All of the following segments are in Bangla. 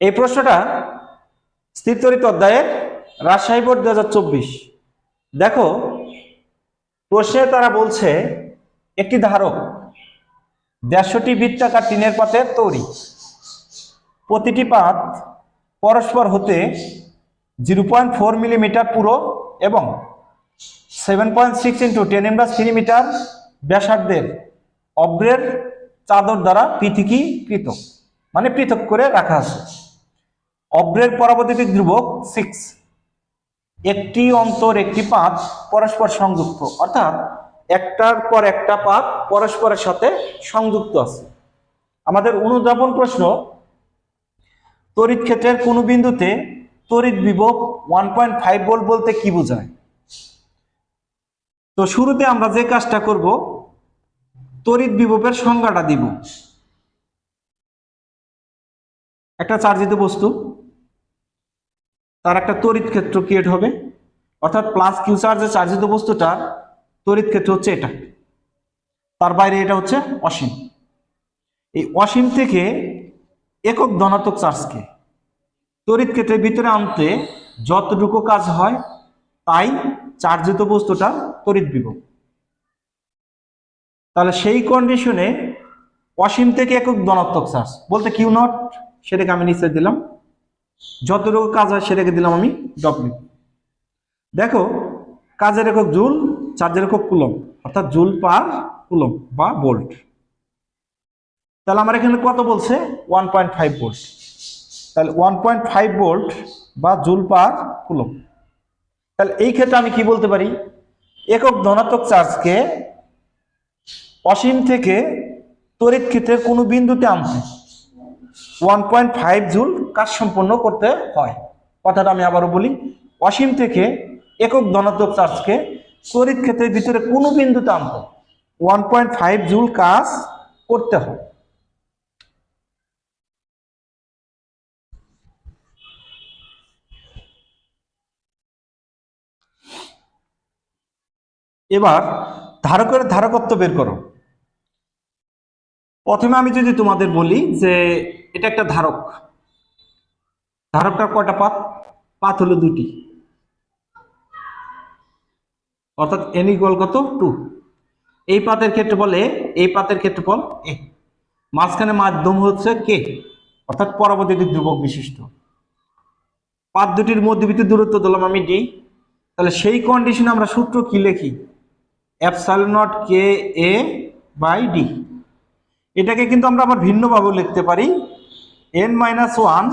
এই প্রশ্নটা স্থিরতরিত অধ্যায়ের রাজশাহী বোর্ড দু হাজার চব্বিশ। দেখো, প্রশ্নে তারা বলছে, একটি ধারক দেড়শোটি বৃত্তাকার টিনের পাতের তৈরি। প্রতিটি পাত পরস্পর হতে জিরো পয়েন্ট ফোর মিলিমিটার পুরো এবং seven point six into ten inverse three metre ব্যাসার্ধের অব্রের চাদর দ্বারা পৃথকীকৃত মানে পৃথক করে রাখা আছে। অব্রের পরবর্তী ধ্রুবক সিক্স একটি অন্তর, একটি পাত পরস্পর সংযুক্ত। অর্থাৎ একটার পর একটা পাত পরস্পরের সাথে সংযুক্ত আছে। আমাদের অনুধাবন প্রশ্ন, তড়িৎ ক্ষেত্রের কোনো বিন্দুতে তড়িৎ বিভব ওয়ান পয়েন্ট ফাইভ ভোল্ট বলতে কি বোঝায়? তো শুরুতে আমরা যে কাজটা করব, তড়িৎ বিভবের সংজ্ঞাটা দিব। একটা চার্জিত বস্তু। তার একটা তড়িৎ ক্ষেত্র ক্রিয়েট হবে। অর্থাৎ প্লাস কিউ চার্জে চার্জিত বস্তুটার তড়িৎ ক্ষেত্র হচ্ছে এটা। তার বাইরে এটা হচ্ছে অসীম। এই অসীম থেকে একক ধনাত্মক চার্জকে তড়িৎ ক্ষেত্রের ভিতরে আনতে যতটুকু কাজ হয়, তাই চার্জিত বস্তুটার তড়িৎ বিভব। তাহলে সেই কন্ডিশনে অসীম থেকে একক ধনাত্মক চার্জ বলতে কিউ নট সেটাকে আমি নিচে দিলাম। যতটুকু কাজ হয় সেটাকে দিলাম আমি ডব্লিউ দেখো, কাজের একক জুল, চার্জের একক কুলম অর্থাৎ জুল পার কুলম বা বোল্ট। তাহলে আমার এখানে কত বলছে? One point five volt. তাহলে ওয়ান পয়েন্ট ফাইভ বোল্ট বা জুল পার কুলম তাহলে এই ক্ষেত্রে আমি কি বলতে পারি? একক ধনাত্মক চার্জকে অসীম থেকে তড়িৎ ক্ষেত্রের কোনো বিন্দুতে আনতে ওয়ান পয়েন্ট ফাইভ জুল কাজ সম্পন্ন করতে হয়। কথাটা আমি আবারও বলি, অসীম থেকে একক ধনাত্মক চার্জকে তড়িৎ ক্ষেত্রের ভিতরে কোনো বিন্দুতে আনতে ওয়ান পয়েন্ট ফাইভ জুল কাজ করতে হয় এবার ধারকের ধারকত্ব বের করো। প্রথমে আমি যদি তোমাদের বলি যে এটা একটা ধারক। ধারকটার কয়টা পাত? পাত হলো দুটি অর্থাৎ এন ইকুয়াল কত? টু এই পাতের ক্ষেত্রফল এ এই পাতের ক্ষেত্রফল এ মাঝখানে মাধ্যম হচ্ছে কে অর্থাৎ পরবর্তী ধ্রুবক বিশিষ্ট। পাত দুটির মধ্যবর্তী দূরত্ব দিলাম আমি ডি তাহলে সেই কন্ডিশনে আমরা সূত্র কি লিখি? Epsilon naught K A by D এটাকে কিন্তু আমরা আবার ভিন্নভাবে লিখতে পারি। N minus one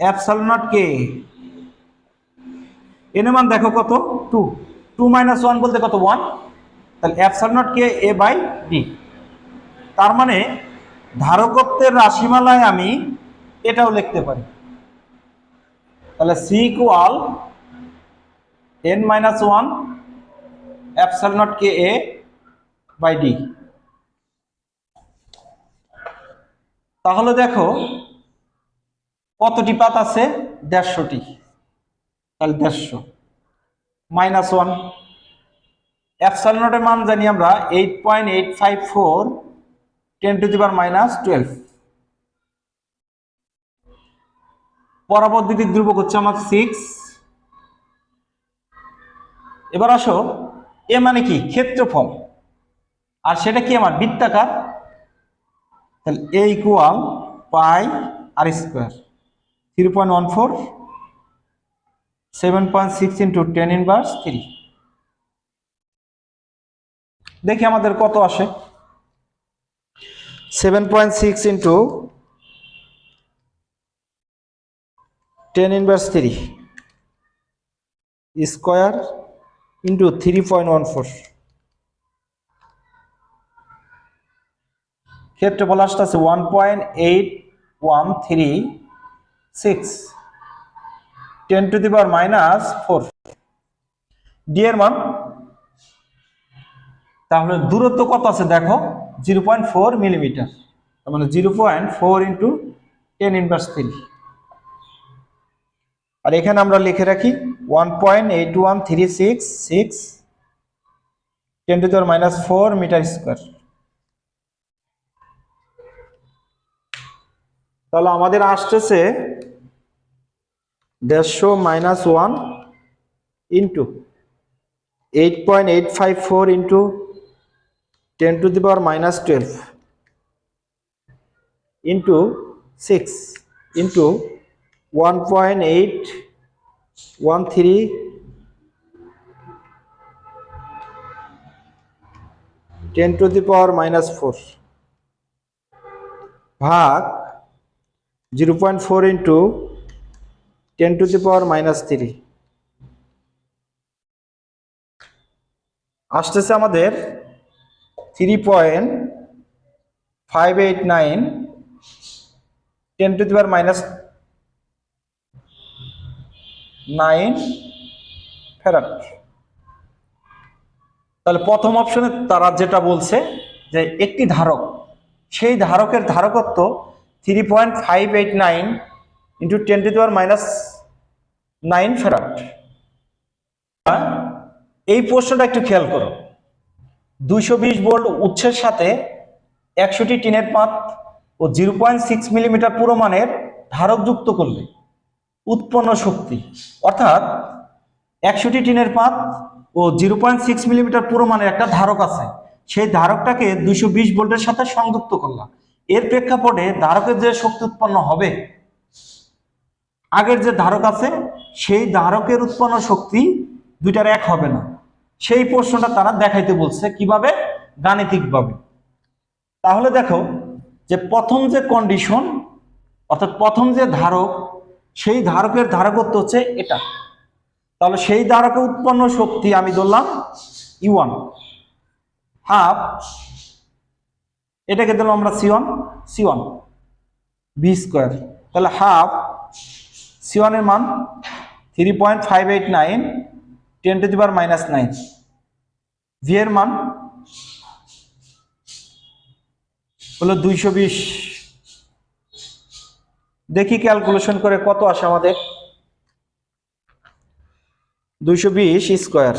epsilon naught K N এর মান দেখো কত? টু টু মাইনাস ওয়ান বলতে কত? ওয়ান তাহলে epsilon naught K A by D তার মানে ধারকত্বের রাশিমালায় আমি এটাও লিখতে পারি। তাহলে C equal N minus one epsilon naught K A by D তাহলে দেখো, কতটি পাত আছে? দেড়শোটি। তাহলে দেড়শো। Minus one. অ্যাপসাইলন নটের মান জানি আমরা eight point eight five four ten to the power minus twelve. পরবর্তী ধ্রুবক হচ্ছে আমার সিক্স। এবার আসো, এ মানে কি? ক্ষেত্রফল। আর সেটা কি আমার? বৃত্তাকার। তাহলে A equal pi R square three point one four seven point six into ten inverse three দেখি আমাদের কত আসে। Seven point six into ten inverse three square into three point one four ক্ষেত্রফল আসতেছে one point eight one three six ten to the power minus four D এর মান? তাহলে দূরত্ব কত আছে দেখো? জিরো পয়েন্ট ফোর মিলিমিটার তার মানে zero point four into ten inverse three আর এখানে আমরা লিখে রাখি one point eight one three six six ten to the power minus four metre square তাহলে আমাদের আসতেছে দেড়শো minus one into eight point eight five four into ten to the power minus twelve into six into one point eight one three ten to the power minus four ভাগ zero point four into ten to the power minus three আসতেছে আমাদের three point five eight nine ten to the power minus nine farad তাহলে প্রথম অপশনে তারা যেটা বলছে যে একটি ধারক, সেই ধারকের ধারকত্ব three point five eight nine into ten to power minus nine farad এই প্রশ্নটা একটু খেয়াল করো। দুইশো বিশ ভোল্ট উৎসের সাথে একশোটি টিনের পাত ও জিরো পয়েন্ট সিক্স মিলিমিটার পুরো মানের ধারক যুক্ত করলে উৎপন্ন শক্তি, অর্থাৎ একশোটি টিনের পাত ও জিরো পয়েন্ট সিক্স মিলিমিটার পুরো মানের একটা ধারক আছে। সেই ধারকটাকে দুইশো বিশ ভোল্টের সাথে সংযুক্ত করলাম। এর প্রেক্ষাপটে ধারকের যে শক্তি উৎপন্ন হবে, আগের যে ধারক আছে, সেই ধারকের উৎপন্ন শক্তি দুইটার এক হবে না। সেই প্রশ্নটা তারা দেখাইতে বলছে কীভাবে? গাণিতিকভাবে। তাহলে দেখো যে প্রথম যে কন্ডিশন অর্থাৎ প্রথম যে ধারক, সেই ধারকের ধারকত্ব হচ্ছে এটা। তাহলে সেই ধারকে উৎপন্ন শক্তি আমি ধরলাম ইউয়ান হাফ এটাকে দিলাম আমরা C one C one V square তাহলে হাফ সি ওয়ানের মান three point five eight nine ten to the power minus nine V এর মান হলো দুইশো বিশ। দেখি ক্যালকুলেশন করে কত আসে আমাদের? দুইশো বিশ স্কোয়ার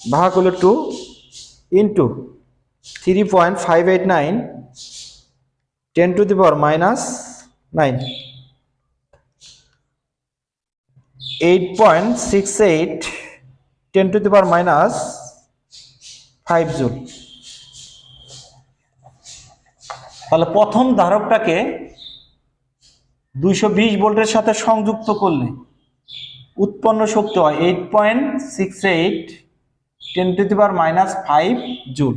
ভাগ হলো two into three point five eight nine ten to the power minus nine eight point six eight ten to the power minus five joule তাহলে প্রথম ধারকটাকে দুইশো বিশ ভোল্টের সাথে সংযুক্ত করলে উৎপন্ন শক্তি হয় eight point six eight ten to the power minus five joule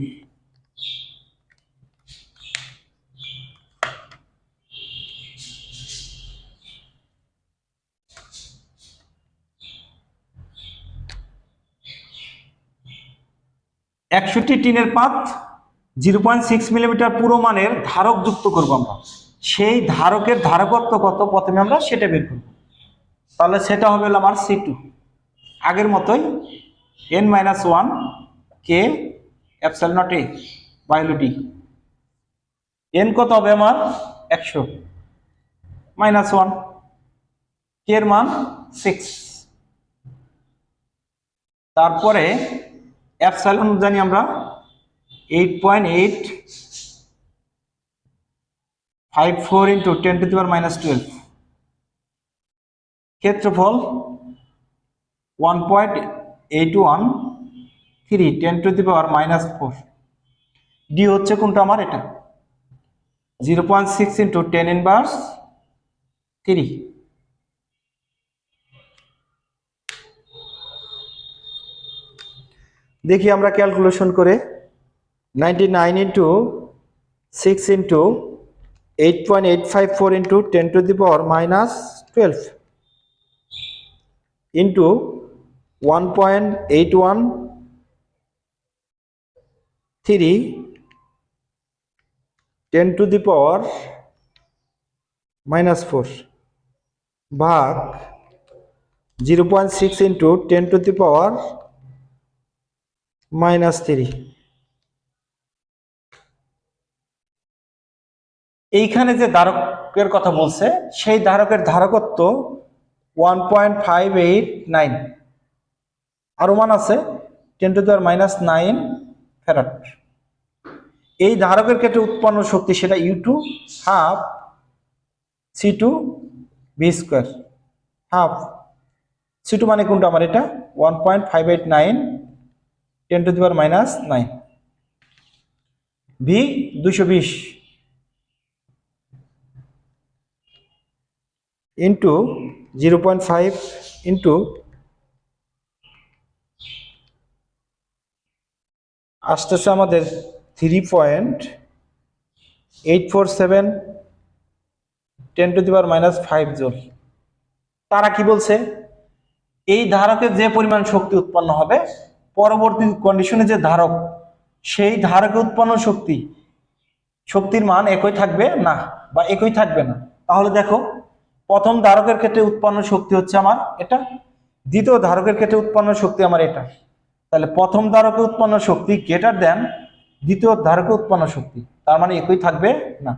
একষট্টি টিনের পাত, জিরো পয়েন্ট সিক্স মিলিমিটার পুরো মানের ধারক যুক্ত করব আমরা। সেই ধারকের ধারকত্ব কত? প্রথমে আমরা সেটা বের করব। তাহলে সেটা হবে আমার সি টু। আগের মতোই N minus one K epsilon naught A বায়োলটি N কত হবে আমার? একশো। মাইনাস ওয়ান কে এর মান? সিক্স। তারপরে অ্যাপসাইলন জানি আমরা eight point eight five four into ten to the power minus twelve ক্ষেত্রফল one point eight one three ten to the power minus four D হচ্ছে কোনটা আমার? এটা। Zero point six into ten inverse three দেখি আমরা ক্যালকুলেশন করে ninety nine into six into eight point eight five four into ten to the power minus twelve into one point eight one three ten to the power minus four ভাগ zero point six into ten to the power minus three. এইখানে যে ধারকের কথা বলছে, সেই ধারকের ধারকত্ব one point five eight nine আরও মান আছে ten to the power minus nine farad এই ধারকের ক্ষেত্রে উৎপন্ন শক্তি সেটা U two half C two V square half C two মানে কোনটা আমার এটা? One point five eight nine ten to the power minus nine. V দুশো বিশ। Into zero point five into আসতেছে আমাদের three point eight four seven ten to the power minus five joule. তারা কি বলছে? এই ধারকের যে পরিমাণ শক্তি উৎপন্ন হবে পরবর্তী কন্ডিশনে যে ধারক, সেই ধারকে উৎপন্ন শক্তি, শক্তির মান একই থাকবে না বা একই থাকবে না? তাহলে দেখো, প্রথম ধারকের ক্ষেত্রে উৎপন্ন শক্তি হচ্ছে আমার এটা, দ্বিতীয় ধারকের ক্ষেত্রে উৎপন্ন শক্তি আমার এটা। তাহলে প্রথম ধারকে উৎপন্ন শক্তি গ্রেটার দেন দ্বিতীয় ধারকে উৎপন্ন শক্তি, তার মানে একই থাকবে না।